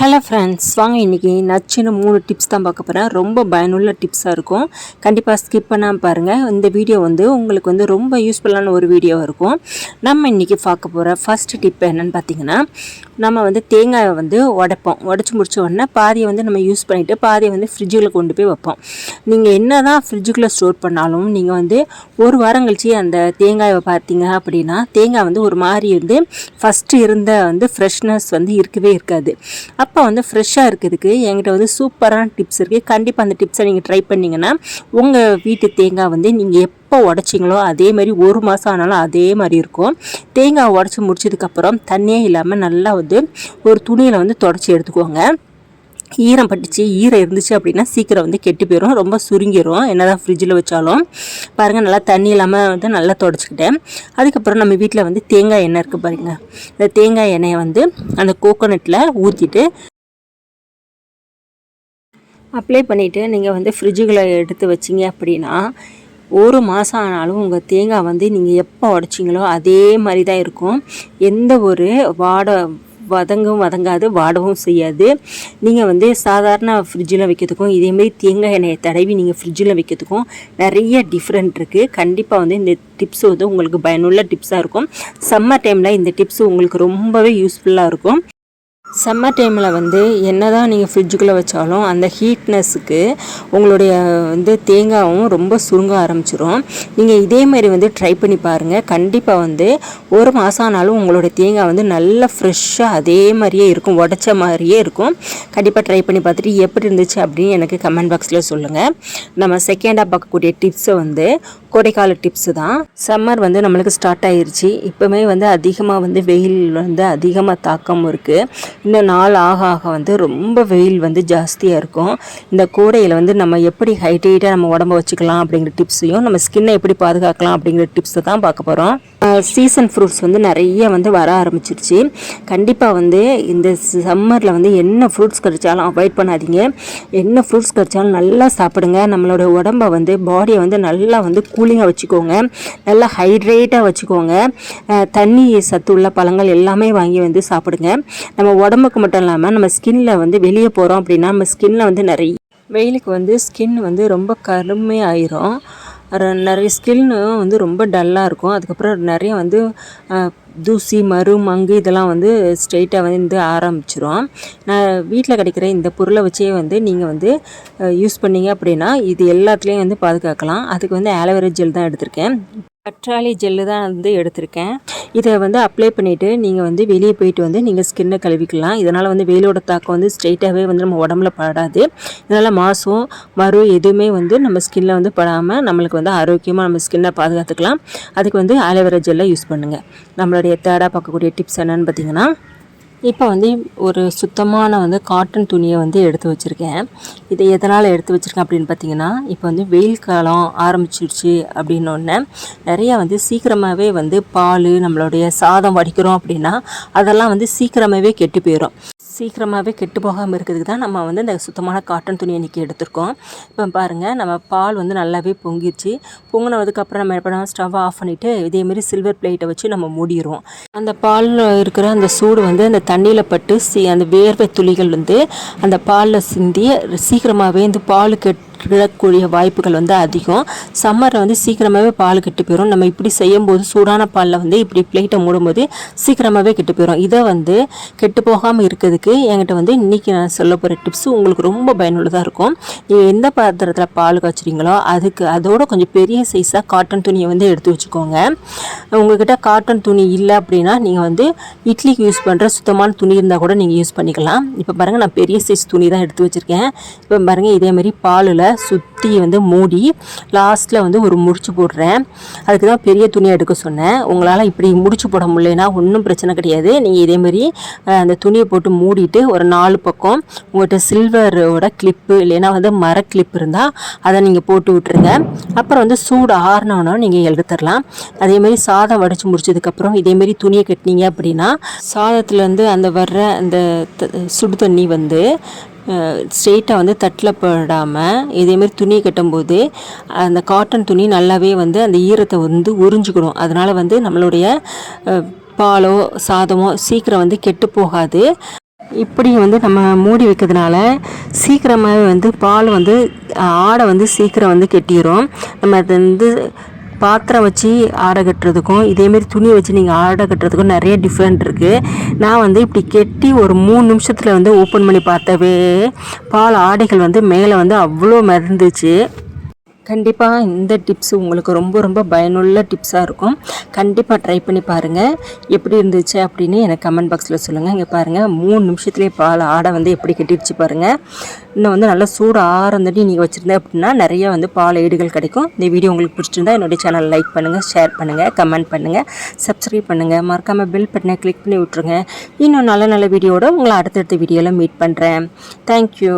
Hello friends வாங்க இன்றைக்கி நச்சுன்னு மூணு டிப்ஸ் தான் பார்க்க போகிறேன் ரொம்ப பயனுள்ள டிப்ஸாக இருக்கும். கண்டிப்பாக ஸ்கிப் பண்ணாமல் பாருங்கள் இந்த வீடியோ வந்து உங்களுக்கு வந்து ரொம்ப யூஸ்ஃபுல்லான ஒரு வீடியோவாக இருக்கும். நம்ம இன்றைக்கி பார்க்க போகிற ஃபஸ்ட்டு டிப் என்னென்னு பார்த்தீங்கன்னா நம்ம வந்து தேங்காயை வந்து உடைப்போம். உடச்சி முடிச்ச உடனே பாதியை வந்து நம்ம யூஸ் பண்ணிவிட்டு பாதியை வந்து ஃப்ரிட்ஜுக்குள்ளே கொண்டு போய் வைப்போம். நீங்கள் என்ன தான் ஃப்ரிட்ஜுக்குள்ளே ஸ்டோர் பண்ணாலும் நீங்கள் வந்து ஒரு வாரம் கழிச்சு அந்த தேங்காயை பார்த்தீங்க அப்படின்னா தேங்காய் வந்து ஒரு மாதிரி வந்து ஃபஸ்ட்டு இருந்த வந்து ஃப்ரெஷ்னஸ் வந்து இருக்கவே இருக்காது. அப்போ வந்து ஃப்ரெஷ்ஷாக இருக்கிறதுக்கு என்கிட்ட வந்து சூப்பரான டிப்ஸ் இருக்குது கண்டிப்பாக அந்த டிப்ஸை நீங்கள் ட்ரை பண்ணிங்கன்னா உங்கள் வீட்டு தேங்காய் வந்து நீங்கள் எப்போ உடச்சிங்களோ அதே மாதிரி ஒரு மாதம் ஆனாலும் அதே மாதிரி இருக்கும். தேங்காய் உடச்சி முடிச்சதுக்கப்புறம் தண்ணியே இல்லாமல் நல்லா வந்து ஒரு துணியில் வந்து தொடச்சி எடுத்துக்கோங்க. ஈரம் பட்டுச்சு ஈரம் இருந்துச்சு அப்படின்னா சீக்கிரம் வந்து கெட்டு போயிடும் ரொம்ப சுருங்கிடும் என்னதான் ஃப்ரிட்ஜில் வச்சாலும். பாருங்கள் நல்லா தண்ணி இல்லாமல் வந்து நல்லா தொடச்சிக்கிட்டேன். அதுக்கப்புறம் நம்ம வீட்டில் வந்து தேங்காய் எண்ணெய் இருக்குது பாருங்கள் இந்த தேங்காய் எண்ணெயை வந்து அந்த கோகோனட்டில் ஊற்றிட்டு அப்ளை பண்ணிவிட்டு நீங்கள் வந்து ஃப்ரிட்ஜுகளை எடுத்து வச்சிங்க அப்படின்னா ஒரு மாதம் ஆனாலும் உங்கள் தேங்காய் வந்து நீங்கள் எப்போ உடச்சிங்களோ அதே மாதிரி தான் இருக்கும். எந்த ஒரு வாடை வதங்கவும் வதங்காது வாடவும் செய்யாது. நீங்கள் வந்து சாதாரண ஃப்ரிட்ஜில் வைக்கிறதுக்கும் இதேமாரி தேங்காய் எண்ணெயை தடவி நீங்கள் ஃப்ரிட்ஜில் வைக்கிறதுக்கும் நிறைய டிஃப்ரெண்ட் இருக்குது கண்டிப்பாக வந்து இந்த டிப்ஸ் வந்து உங்களுக்கு பயனுள்ள டிப்ஸாக இருக்கும். சம்மர் டைமில் இந்த டிப்ஸ் உங்களுக்கு ரொம்பவே யூஸ்ஃபுல்லாக இருக்கும். சம்மர் டைமில் வந்து என்ன தான் நீங்கள் ஃப்ரிட்ஜுக்குள்ளே வச்சாலும் அந்த ஹீட்னஸுக்கு உங்களுடைய வந்து தேங்காயும் ரொம்ப சுருங்க ஆரம்பிச்சிரும். நீங்கள் இதே மாதிரி வந்து ட்ரை பண்ணி பாருங்கள் கண்டிப்பாக வந்து ஒரு மாதம் ஆனாலும் உங்களுடைய தேங்காய் வந்து நல்லா ஃப்ரெஷ்ஷாக அதே மாதிரியே இருக்கும். உடச்ச மாதிரியே இருக்கும். கண்டிப்பாக ட்ரை பண்ணி பார்த்துட்டு எப்படி இருந்துச்சு அப்படின்னு எனக்கு கமெண்ட் பாக்ஸில் சொல்லுங்கள் நம்ம செகண்டாக பார்க்கக்கூடிய டிப்ஸை வந்து கோடைக்கால டிப்ஸு தான். சம்மர் வந்து நம்மளுக்கு ஸ்டார்ட் ஆயிருச்சு. இப்போவுமே வந்து அதிகமாக வந்து வெயில் வந்து அதிகமாக தாக்கம் இருக்குது இன்னும் நாள் ஆக ஆக வந்து ரொம்ப வெயில் வந்து ஜாஸ்தியாக இருக்கும். இந்த கோடையில் வந்து நம்ம எப்படி ஹைட்ரேட்டாக நம்ம உடம்ப வச்சுக்கலாம் அப்படிங்கிற டிப்ஸையும் நம்ம ஸ்கின்னை எப்படி பாதுகாக்கலாம் அப்படிங்கிற டிப்ஸை தான் பார்க்க போகிறோம் சீசன் ஃப்ரூட்ஸ் வந்து நிறைய வந்து வர ஆரம்பிச்சிருச்சு. கண்டிப்பாக வந்து இந்த சம்மரில் வந்து என்ன ஃப்ரூட்ஸ் கிடைச்சாலும் அவாய்ட் பண்ணாதீங்க. என்ன ஃப்ரூட்ஸ் கிடைச்சாலும் நல்லா சாப்பிடுங்க. நம்மளோட உடம்பை வந்து பாடியை வந்து நல்லா வந்து கூலிங்காக வச்சுக்கோங்க. நல்லா ஹைட்ரேட்டாக வச்சுக்கோங்க. தண்ணி சத்து உள்ள பழங்கள் எல்லாமே வாங்கி வந்து சாப்பிடுங்க. நம்ம உடம்புக்கு மட்டும் இல்லாமல் நம்ம ஸ்கின்ல வந்து வெளியே போகிறோம் அப்படின்னா நம்ம ஸ்கின்ல வந்து நிறைய வெயிலுக்கு வந்து ஸ்கின் வந்து ரொம்ப கருமையாயிரும். நிறைய ஸ்கின்னு வந்து ரொம்ப டல்லாக இருக்கும். அதுக்கப்புறம் நிறைய வந்து தூசி மறு மங்கு இதெல்லாம் வந்து ஸ்ட்ரெயிட்டாக வந்து ஆரம்பிச்சிரும். நான் வீட்டில் கிடைக்கிற இந்த பொருளை வச்சே வந்து நீங்கள் வந்து யூஸ் பண்ணீங்க அப்படின்னா இது எல்லாத்துலேயும் வந்து பாதுகாக்கலாம். அதுக்கு வந்து ஆலோவேரா ஜெல் தான் எடுத்திருக்கேன். கற்றாழை ஜெல்லு தான் வந்து எடுத்திருக்கேன். இதை வந்து அப்ளை பண்ணிவிட்டு நீங்கள் வந்து வெளியே போயிட்டு வந்து நீங்கள் ஸ்கின்னை கழுவிக்கலாம். இதனால் வந்து வெயிலோட தாக்கம் வந்து ஸ்ட்ரெயிட்டாகவே வந்து நம்ம உடம்புல படாது. இதனால் மாதம் மறு எதுவுமே வந்து நம்ம ஸ்கின்னில் வந்து படாமல் நம்மளுக்கு வந்து ஆரோக்கியமாக நம்ம ஸ்கின்னை பாதுகாத்துக்கலாம். அதுக்கு வந்து ஆலோவேரா ஜெல்லை யூஸ் பண்ணுங்கள் நம்மளுடைய தேர்டாக பார்க்கக்கூடிய டிப்ஸ் என்னென்னு பார்த்தீங்கன்னா இப்போ வந்து ஒரு சுத்தமான வந்து காட்டன் துணியை வந்து எடுத்து வச்சுருக்கேன். இதை எதனால் எடுத்து வச்சுருக்கேன் அப்படின்னு பார்த்தீங்கன்னா இப்போ வந்து வெயில் காலம் ஆரம்பிச்சிருச்சு அப்படின்னோடனே நிறையா வந்து சீக்கிரமாகவே வந்து பால் நம்மளுடைய சாதம் வடிக்கிறோம் அப்படின்னா அதெல்லாம் வந்து சீக்கிரமாகவே கெட்டு போயிடும் சீக்கிரமாகவே கெட்டு போகாமல் இருக்கிறதுக்கு தான் நம்ம வந்து இந்த சுத்தமான காட்டன் துணி இன்றைக்கி எடுத்திருக்கோம். இப்போ பாருங்கள் நம்ம பால் வந்து நல்லாவே பொங்கிடுச்சு பொங்கினதுக்கப்புறம் நம்ம என்ன பண்ணோம் ஸ்டவ் ஆஃப் பண்ணிவிட்டு இதேமாரி சில்வர் பிளேட்டை வச்சு நம்ம மூடிடுவோம் அந்த பாலில் இருக்கிற அந்த சூடு வந்து அந்த தண்ணியில் பட்டு சி அந்த வேர்வை துளிகள் வந்து அந்த பாலில் சிந்தி சீக்கிரமாகவே இந்த பால் கெட்டு விழக்கூடிய வாய்ப்புகள் வந்து அதிகம். சம்மரில் வந்து சீக்கிரமாகவே பால் கெட்டு போயிடும் நம்ம இப்படி செய்யும்போது சூடான பாலில் வந்து இப்படி பிளேட்டை மூடும்போது சீக்கிரமாகவே கெட்டு போயிடும் இதை வந்து கெட்டு போகாமல் இருக்கிறதுக்கு என்கிட்ட வந்து இன்றைக்கி நான் சொல்ல போகிற டிப்ஸ் உங்களுக்கு ரொம்ப பயனுள்ளதாக இருக்கும். நீங்கள் எந்த பாத்திரத்தில் பால் காய்ச்சிறீங்களோ அதுக்கு அதோட கொஞ்சம் பெரிய சைஸாக காட்டன் துணியை வந்து எடுத்து வச்சுக்கோங்க. உங்கள்கிட்ட காட்டன் துணி இல்லை அப்படின்னா நீங்கள் வந்து இட்லிக்கு யூஸ் பண்ணுற சுத்தமான துணி இருந்தால் கூட நீங்கள் யூஸ் பண்ணிக்கலாம். இப்போ பாருங்கள் நான் பெரிய சைஸ் துணி தான் எடுத்து வச்சுருக்கேன். இப்போ பாருங்கள் இதேமாதிரி பாலில் சுற்றி வந்து மூடி லாஸ்ட்டில் வந்து ஒரு முடிச்சு போடுறேன். அதுக்கு தான் பெரிய துணியை எடுக்க சொன்னேன். உங்களால் இப்படி முடிச்சு போட முடியலனா ஒன்றும் பிரச்சனை கிடையாது. நீங்கள் இதேமாரி அந்த துணியை போட்டு மூடிட்டு ஒரு நாலு பக்கம் உங்கள்கிட்ட சில்வரோட கிளிப்பு இல்லைன்னா வந்து மர கிளிப் இருந்தால் அதை நீங்கள் போட்டு விட்டுருங்க. அப்புறம் வந்து சூடு ஆறினோன்னா நீங்கள் எடுத்துடலாம். அதேமாரி சாதம் வடித்து முடிச்சதுக்கப்புறம் இதேமாரி துணியை கட்டினீங்க அப்படின்னா சாதத்துலேருந்து அந்த வர்ற அந்த சுடு தண்ணி வந்து ஸ்ட்ரெயிட்டாக வந்து தட்டில் போடாமல் இதேமாரி துணி கட்டும்போது அந்த காட்டன் துணி நல்லாவே வந்து அந்த ஈரத்தை வந்து உறிஞ்சிக்கணும். அதனால் வந்து நம்மளுடைய பாலோ சாதமோ சீக்கிரம் வந்து கெட்டு போகாது. இப்படி வந்து நம்ம மூடி வைக்கிறதுனால சீக்கிரமாகவே வந்து பால் வந்து ஆடை வந்து சீக்கிரம் வந்து கெட்டிடும் நம்ம அது வந்து பாத்திரம் வச்சு ஆடை கட்டுறதுக்கும் இதேமாரி துணி வச்சு நீங்கள் ஆடை கட்டுறதுக்கும் நிறைய டிஃப்ரெண்ட் இருக்குது நான் வந்து இப்படி கெட்டி ஒரு மூணு நிமிஷத்தில் வந்து ஓப்பன் பண்ணி பார்த்தவே பால் ஆடைகள் வந்து மேலே வந்து அவ்வளோ மறந்துச்சு கண்டிப்பாக இந்த டிப்ஸ் உங்களுக்கு ரொம்ப ரொம்ப பயனுள்ள டிப்ஸாக இருக்கும். கண்டிப்பாக ட்ரை பண்ணி பாருங்கள் எப்படி இருந்துச்சு அப்படின்னு எனக்கு கமெண்ட் பாக்ஸில் சொல்லுங்கள் இங்கே பாருங்கள் மூணு நிமிஷத்துலேயே பால் ஆடை வந்து எப்படி கட்டிடுச்சு பாருங்கள் இன்னும் வந்து நல்லா சூடு ஆறந்தடி நீங்கள் வச்சுருந்தேன் அப்படின்னா நிறைய வந்து பால் ஏடுகள் கிடைக்கும். இந்த வீடியோ உங்களுக்கு பிடிச்சிருந்தா என்னுடைய சேனல் லைக் பண்ணுங்கள் ஷேர் பண்ணுங்கள் கமெண்ட் பண்ணுங்கள் சப்ஸ்கிரைப் பண்ணுங்கள் மறக்காமல் பெல் பட்டனை கிளிக் பண்ணி விட்ருங்க இன்னும் நல்ல நல்ல வீடியோட உங்களை அடுத்தடுத்த வீடியோவில் மீட் பண்ணுறேன் தேங்க்யூ